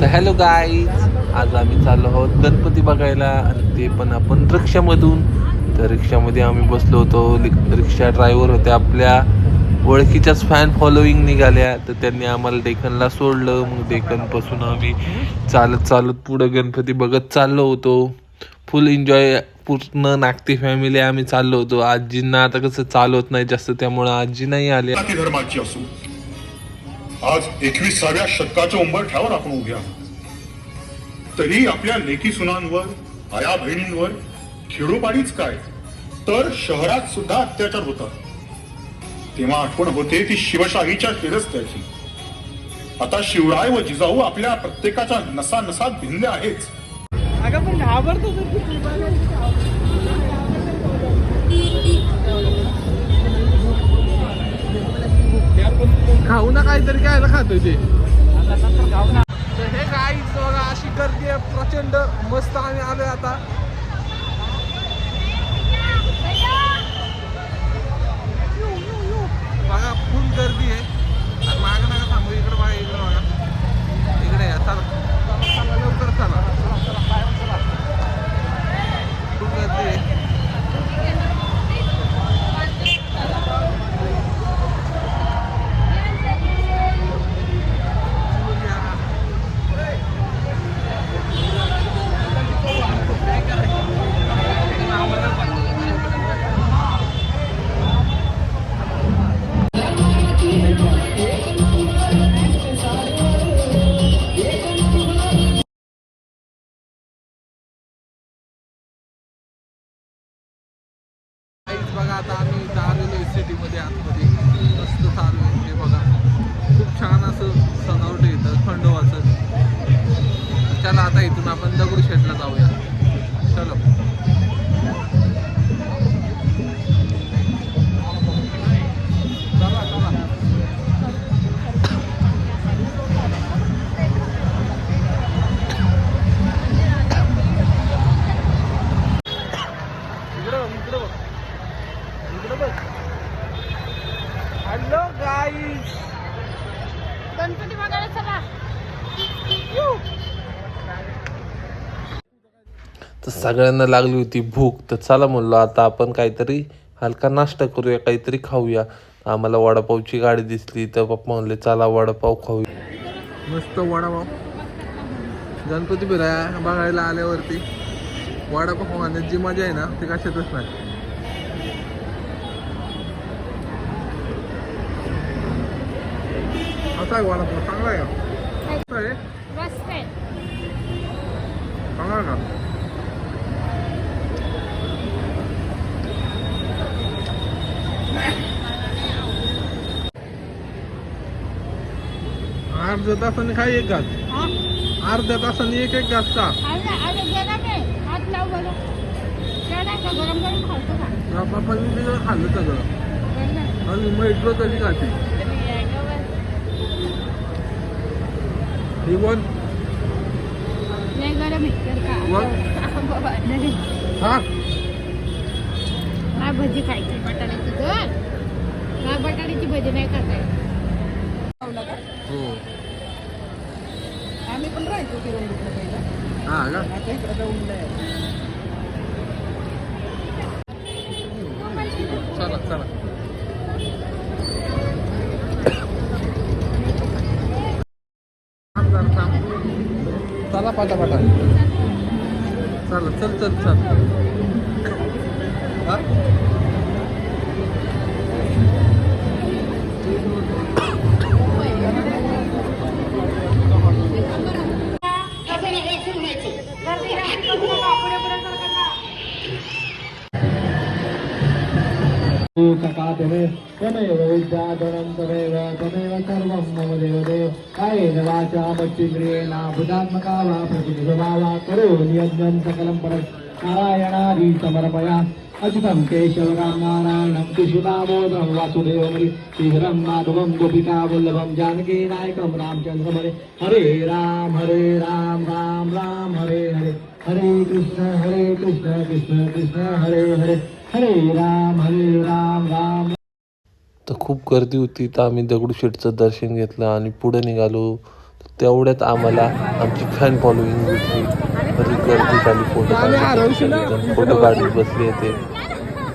तर hello guys आज आम्ही चाललो आहोत गणपती बघायला आणि ते पण आपण रिक्षामधून. तर रिक्षामध्ये आम्ही बसलो होतो. रिक्षा ड्रायव्हर होते आपल्या ओळखीच्याच फॅन फॉलोईंग निघाल्या. तर त्यांनी आम्हाला डेकनला सोडलं. मग डेकनपासून आम्ही चालत चालत पुढं गणपती बघत चाललो होतो. फुल एन्जॉय पूर्ण नागती फॅमिली आम्ही चाललो होतो. आजींना आता कसं चालवत नाही जास्त त्यामुळं आजी नाही आली धर्माची असो. आज एकविसाव्या शतकाच्या उंबरठ्यावर आपण उभे आहोत. तरी आपल्या लेखी सुनांवर आया बहिणींवर खेडोपाडीच काय? तर शहरात सुद्धा अत्याचार होतात. तेव्हा आठवण होते ती शिवशाहीच्या शिरस्त्याची आता शिवराय व जिजाऊ आपल्या प्रत्येकाच्या नसा नसात भिनले आहेच. खाऊ ना काहीतरी काय खातोय ते. तर हे गाईच बघा अशी गर्दी आहे प्रचंड मस्त आम्ही आलोय आता. बघा फुल गर्दी तर सगळ्यांना लागली होती भूक. तर चला म्हणलो आता आपण काहीतरी हलका नाश्ता करूया काहीतरी खाऊया. आम्हाला वडापावची गाडी दिसली तर पप्पा म्हणले चला वडापाव खाऊया. मस्त वडापाव. गणपती फिराया बघायला आल्यावरती वडापाव खाण्यात जी मजा आहे ना ती कशातच नाही. असा आहे वडापाव चांगला आहे. चांगला आहे का? अर्ध्या तासाने काय एक घास. हा? अर्ध्या तासाने एक एक घास का? पप्पांनी तिथं खाल्लं सगळं. आणि खाते. ही आहे तर. बाबा, नाही. हा. काय भजी खायची? बटाट्याची काय बटाट्याची भजी नाही खाता. हो. पण राहायचो तिरुवनंतपुरला पहिला. हा का आता इकडं दौंडला आहे. चला चला थांब जरा, थांब. चला पाटा पाटा चला चल चल चल हा? सकातमे त्वमेव विद्याधनं त्वमेव त्वमेव सर्वं मम देवदेव कायेन वाचा मच्चिन्द्रियेण बुधात्मका वा प्रतिनिधवा वा करोमि यज्ञं सकलं परं नारायणादि समर्पया अजितं केशवरां नारायणं कृष्णदामोदरं वासुदेवमरि श्रीधरं माधवं गोपिका जानकीनायकं रामचन्द्रमरे हरे राम हरे राम राम राम हरे हरे। हरे कृष्ण हरे कृष्ण कृष्ण कृष्ण हरे हरे। हरे राम हरे राम राम। तर खूप गर्दी होती तर आम्ही दगडूशेठचं दर्शन घेतलं आणि पुढे निघालो. तेवढ्यात आम्हाला आमची फॅन फॉलोईंग भेटली गर्दी झाली फोटो फोटो काढून बसले ते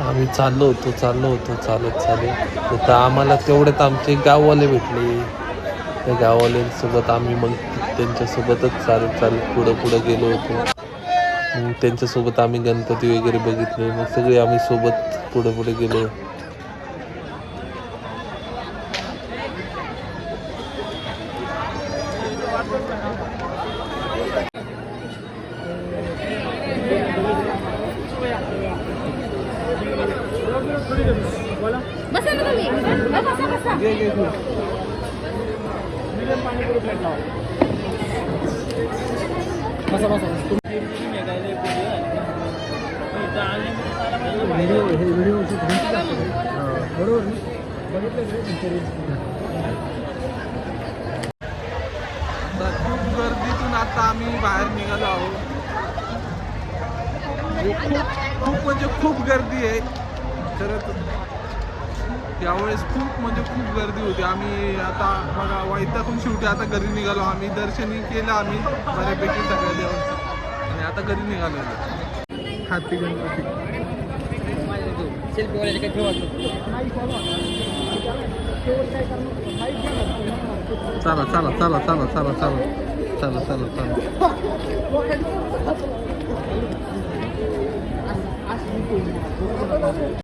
आम्ही चाललो होतो चाललो होतो चालत चालत. तर आम्हाला तेवढ्यात आमचे गाववाले भेटले. त्या गाववाल्यांसोबत आम्ही मग त्यांच्यासोबतच चालत चालत पुढं पुढं गेलो होतो. मग त्यांच्यासोबत आम्ही गणपती वगैरे बघितले. मग सगळे आम्ही सोबत पुढं पुढे गेलो. बसा ना तर खूप गर्दीतून आता आम्ही बाहेर निघालो आहोत. खूप खूप म्हणजे खूप गर्दी आहे. खरंच त्यावेळेस खूप म्हणजे खूप गर्दी होती. आम्ही आता बघा वैतागून शेवटी आता घरी निघालो. आम्ही दर्शनी केलं आम्ही बऱ्यापैकी सगळ्या देवांचं. आणि आता घरी निघालो हाती गणपती. चला चला चला चला चला चला. चला चला चला.